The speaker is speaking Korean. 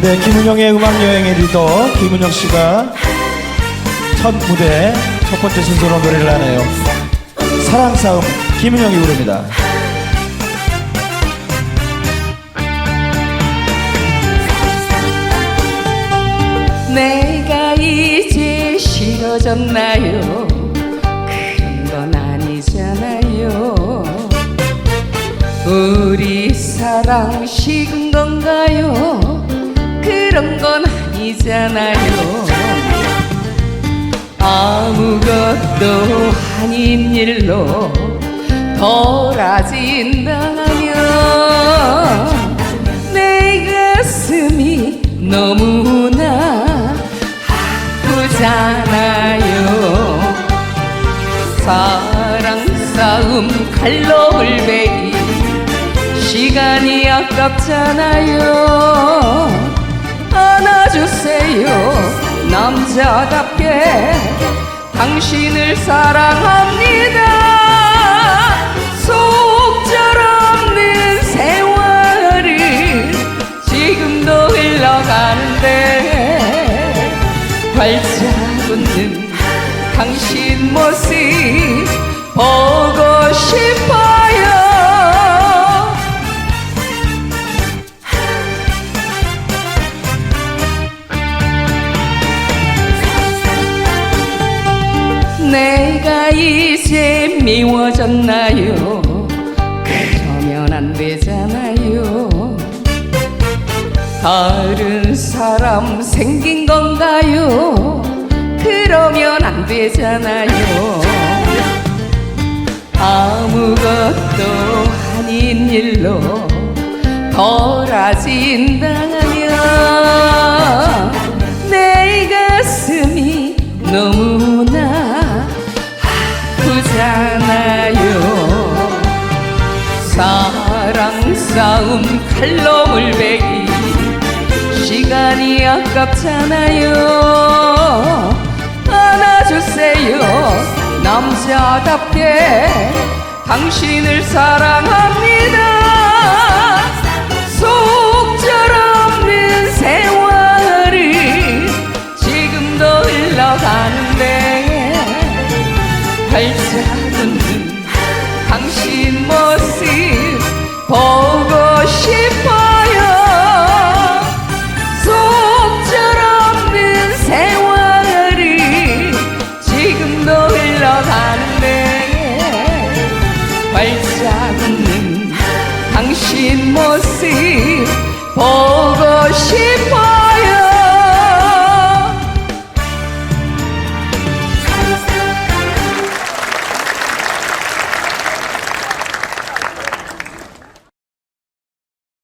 네, 김은영의 음악 여행의 리더 김은영 씨가 첫 무대 첫 번째 순서로 노래를 하네요. 사랑 싸움 김은영이 부릅니다. 내가 이제 싫어졌나요? 그런 건 아니잖아요. 우리 사랑 식은 건가요? 그런 건 아니잖아요. 아무것도 아닌 일로 돌아진다면 내 가슴이 너무나 아프잖아요 사랑 싸움 칼로 물베기 시간이 아깝잖아요 안아주세요. 남자답게 당신을 사랑합니다. 속절없는 세월을 지금도 흘러가는데 활짝 웃는 당신 모습 내가 이제 미워졌나요? 그러면 안 되잖아요. 다른 사람 생긴 건가요? 그러면 안 되잖아요. 아무것도 아닌 일로 돌아진다 싸움 칼로 물베기 시간이 아깝잖아요. 안아주세요 남자답게. 당신을 사랑합니다. 속절없는 세월을 지금도 흘러가는데 활짝 웃는 당신 모습 보고 싶어요. 속절없는 세월을 지금도 흘러가는데 활짝 웃는 당신 모습 보고